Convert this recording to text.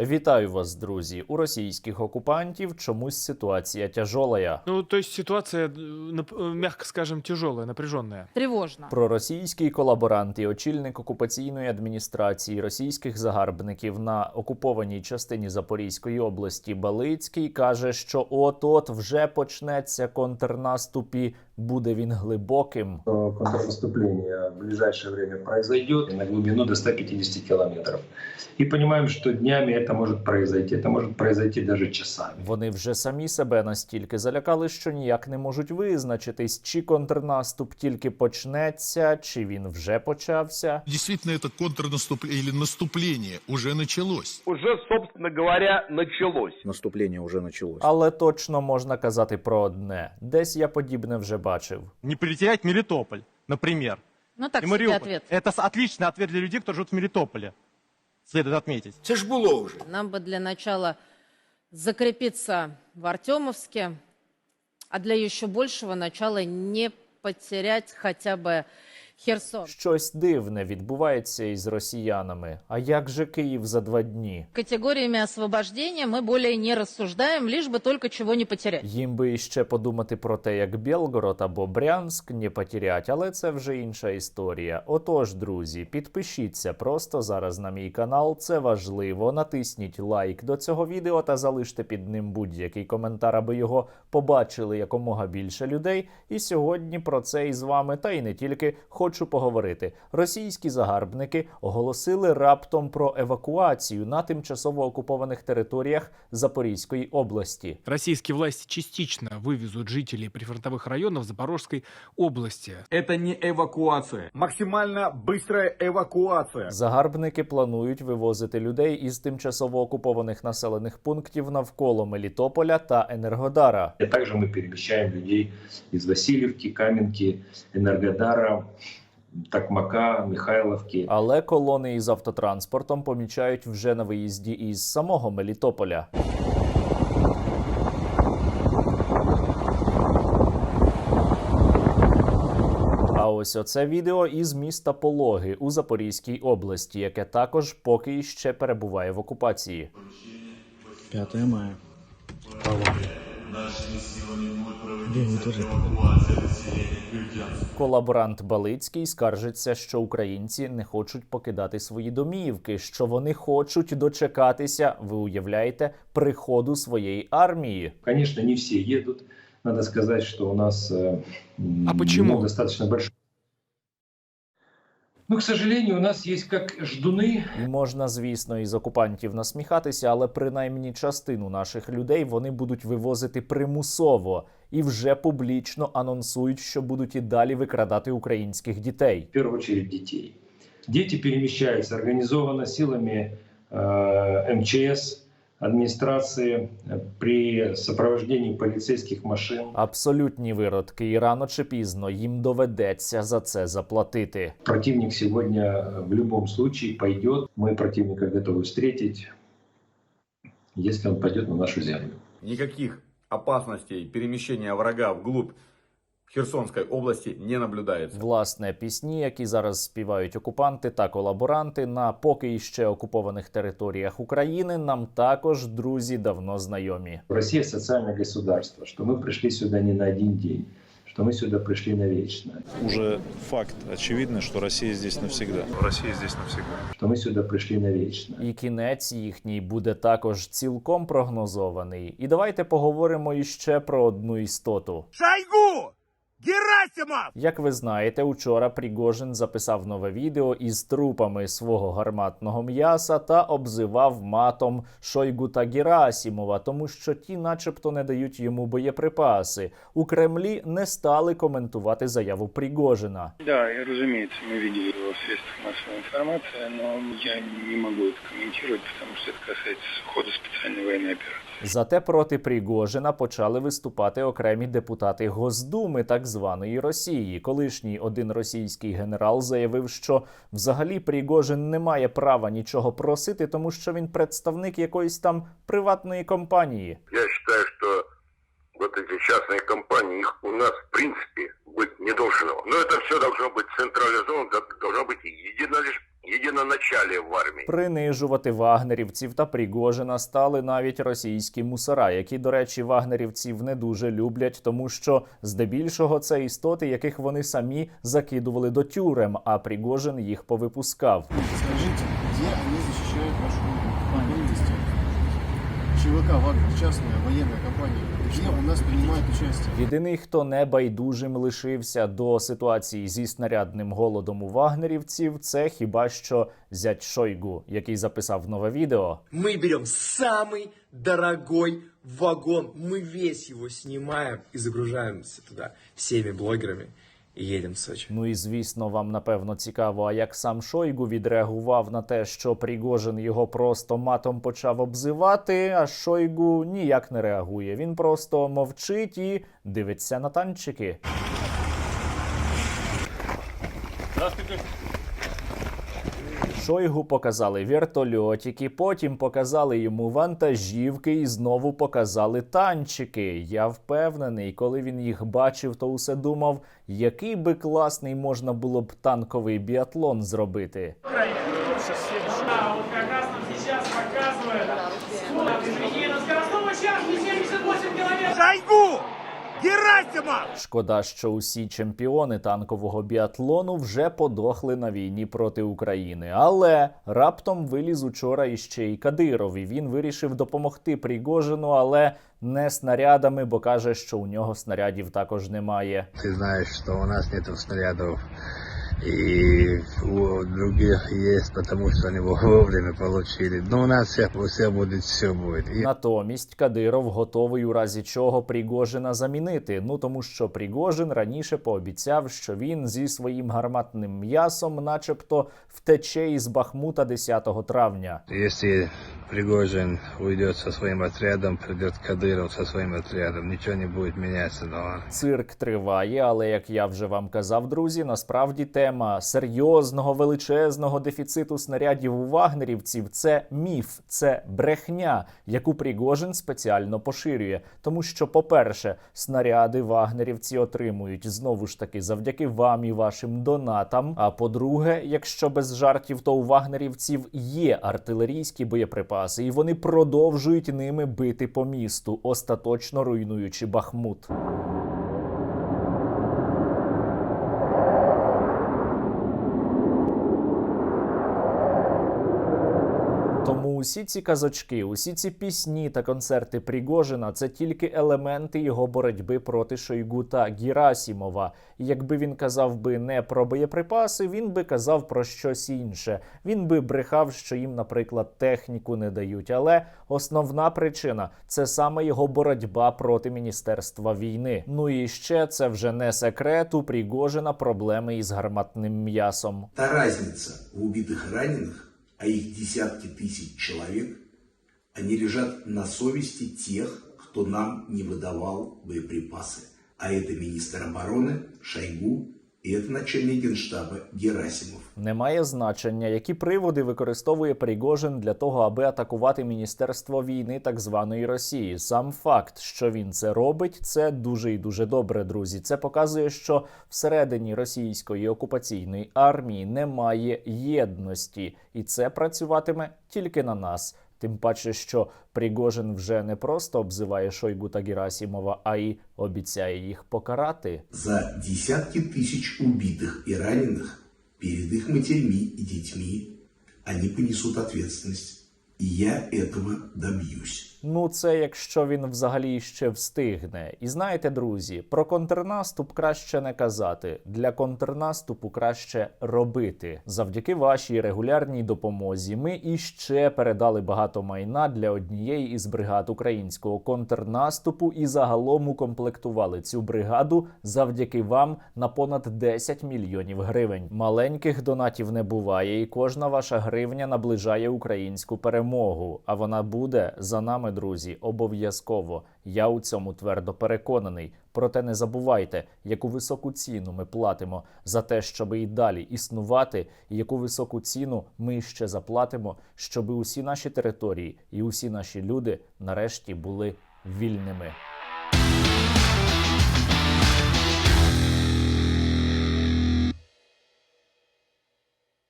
Вітаю вас, друзі! У російських окупантів чомусь ситуація тяжолая. Ну, то есть ситуация, э, нап- э, мягко скажем, тяжелая, напряженная. Тревожно. Проросійський колаборант і очільник окупаційної адміністрації російських загарбників на окупованій частині Запорізької області Балицький каже, що от-от вже почнеться контрнаступ і буде він глибоким. что контрнаступление в ближайшее время произойдет на глубину до 150 километров. И понимаем, что днями это может произойти, это может произойти даже часами. Вони вже самі себе настільки залякали, що ніяк не можуть визначитись, чи контрнаступ тільки почнеться, чи він вже почався. Действительно, это контрнаступление или наступление уже началось. уже, собственно говоря, началось. наступление уже началось. Але точно можна казати про одне: десь я подібне вже бачив. не перетерять Мелитополь, например. Ну так себе ответ. Это с- отличный ответ для людей, кто живет в Мелитополе. Следует отметить. Нам бы для начала закрепиться в Артемовске, а для еще большего начала не потерять хотя бы Херсон. Щось дивне відбувається із росіянами. А як же Київ за два дні? Категориями освобождения мы более не рассуждаем, лишь бы только чего не потерять. Їм би іще подумати про те, як Белгород або Брянськ не потерять, але це вже інша історія. Отож, друзі, підпишіться просто зараз на мій канал. Це важливо. Натисніть лайк до цього відео та залиште під ним будь-який коментар, аби його побачили якомога більше людей. І сьогодні про це із вами, та й не тільки хочу поговорити. Російські загарбники оголосили раптом про евакуацію на тимчасово окупованих територіях Запорізької області. Российские власти частично вывезут жителей прифронтовых районов Запорожской области. Это не эвакуация. Максимально быстрая эвакуация. Загарбники планують вивозити людей із тимчасово окупованих населених пунктів навколо Мелітополя та Енергодара. И также мы перемещаем людей из Васильевки, Каменки, Энергодара, Токмака, Михайловки. Але колони із автотранспортом помічають вже на виїзді із самого Мелітополя. А ось оце відео із міста Пологи у Запорізькій області, яке також поки іще перебуває в окупації. 5 мая. День тоже. Колаборант Балицький скаржиться, що українці не хочуть покидати свої домівки, що вони хочуть дочекатися. Ви уявляєте приходу своєї армії. Звісно, не всі їдуть. Надо сказать, что у нас э, А почему? ну, достаточно большой. Ну, к сожалению, у нас є як ждуни. Можна, звісно, із окупантів насміхатися, але принаймні частину наших людей вони будуть вивозити примусово і вже публічно анонсують, що будуть і далі викрадати українських дітей. в першу чергу дітей. Діти переміщаються організовано силами э, МЧС, администрации э, при сопровождении полицейских машин. Абсолютні виродки, і рано чи пізно їм доведеться за це заплатити. Противник сегодня э, в любом случае пойдет. Мы противника готовы встретить, если он пойдет на нашу землю. Никаких опасностей перемещения врага вглубь Херсонской области не наблюдается. Власне, пісні, які зараз співають окупанти та колаборанти на поки іще окупованих територіях України, нам також друзі давно знайомі. Россия социальное государство, что мы пришли сюда не на один день, что мы сюда пришли навечно, уже факт очевидный, что Россия здесь навсегда. Россия здесь навсегда. что мы сюда пришли навечно. І кінець їхній буде також цілком прогнозований. І давайте поговоримо іще про одну істоту. Шойгу! Герасимов! Як ви знаєте, учора Пригожин записав нове відео із трупами свого гарматного м'яса та обзивав матом Шойгу та Герасімова, тому що ті, начебто, не дають йому боєприпаси. У Кремлі не стали коментувати заяву Пригожина. Да, я розумію, мы видели его в средствах массовой информации, но я не могу это комментировать, потому что это касается хода специальной военной операции. Зате проти Пригожина почали виступати окремі депутати Госдуми так званої Росії. Колишній один російський генерал заявив, що взагалі Пригожин не має права нічого просити, тому що він представник якоїсь там приватної компанії. Я считаю, что вот эти частные компании, их у нас в принципе быть не должно. Но это все должно быть централизовано, должно быть едино лишь единоначалие в армии. Принижувати вагнерівців та Пригожина стали навіть російські мусора, які, до речі, вагнерівців не дуже люблять, тому що здебільшого це істоти, яких вони самі закидували до тюрем, а Пригожин їх повипускав. Скажите, ЧВК «Вагнер», частная военная компания, где у нас принимает участие? Єдиний, хто не байдужим лишився до ситуації зі снарядним голодом у вагнерівців, це хіба що зять Шойгу, який записав нове відео. Мы берем самый дорогой вагон, мы весь его снимаем и загружаемся туда всеми блогерами и їдемо в Сочі. Ну і звісно, вам напевно цікаво, а як сам Шойгу відреагував на те, що Пригожин його просто матом почав обзивати, а Шойгу ніяк не реагує. Він просто мовчить і дивиться на танчики. Шойгу показали вертольотики, потім показали йому вантажівки і знову показали танчики. Я впевнений, коли він їх бачив, то усе думав, який би класний можна було б танковий біатлон зробити. Шкода, що усі чемпіони танкового біатлону вже подохли на війні проти України. Але раптом виліз учора іще й Кадиров, і він вирішив допомогти Пригожину, але не снарядами, бо каже, що у нього снарядів також немає. Ти знаєш, що у нас немає снарядов, и у других есть, потому что они вовремя получили. Но у нас все, все будет, все будет. Натомість Кадиров готовий у разі чого Пригожина замінити. Ну тому що Пригожин раніше пообіцяв, що він зі своїм гарматним м'ясом, начебто, втече із Бахмута 10 травня. если Пригожин уйдет со своим отрядом, придет Кадыров со своим отрядом, ничего не будет меняться. Но Цирк триває, але як я вже вам казав, друзі, насправді тема серйозного величезного дефіциту снарядів у вагнерівців це міф, це брехня, яку Пригожин спеціально поширює. Тому що, по-перше, снаряди вагнерівці отримують знову ж таки завдяки вам і вашим донатам. А по-друге, якщо без жартів, то у вагнерівців є артилерійські боєприпаси, і вони продовжують ними бити по місту, остаточно руйнуючи Бахмут. Тому усі ці казочки, усі ці пісні та концерти Пригожина це тільки елементи його боротьби проти Шойгу та Герасімова. Якби він казав би не про боєприпаси, він би казав про щось інше. Він би брехав, що їм, наприклад, техніку не дають. Але основна причина це саме його боротьба проти міністерства війни. Ну і ще це вже не секрет. У Пригожина проблеми із гарматним м'ясом. Та разница в убитых и раненых, а их десятки тысяч человек, они лежат на совести тех, кто нам не выдавал боеприпасы. А это министр обороны Шойгу и это начальник генштаба Герасимов. Немає значення, які приводи використовує Пригожин для того, аби атакувати міністерство війни так званої Росії. Сам факт, що він це робить, це дуже і дуже добре, друзі. Це показує, що всередині російської окупаційної армії немає єдності, і це працюватиме тільки на нас. Тим паче, що Пригожин вже не просто обзиває Шойгу та Герасімова, а й обіцяє їх покарати. За десятки тысяч убитых и раненых перед их матерьми и детьми они понесут ответственность. И я этого добьюсь. Ну, це якщо він взагалі ще встигне. І знаєте, друзі, про контрнаступ краще не казати. Для контрнаступу краще робити. Завдяки вашій регулярній допомозі ми іще передали багато майна для однієї із бригад українського контрнаступу і загалом укомплектували цю бригаду завдяки вам на понад 10 мільйонів гривень. Маленьких донатів не буває, і кожна ваша гривня наближає українську перемогу. А вона буде за нами, друзі, обов'язково. Я у цьому твердо переконаний. Проте не забувайте, яку високу ціну ми платимо за те, щоб і далі існувати, і яку високу ціну ми ще заплатимо, щоб усі наші території і усі наші люди нарешті були вільними.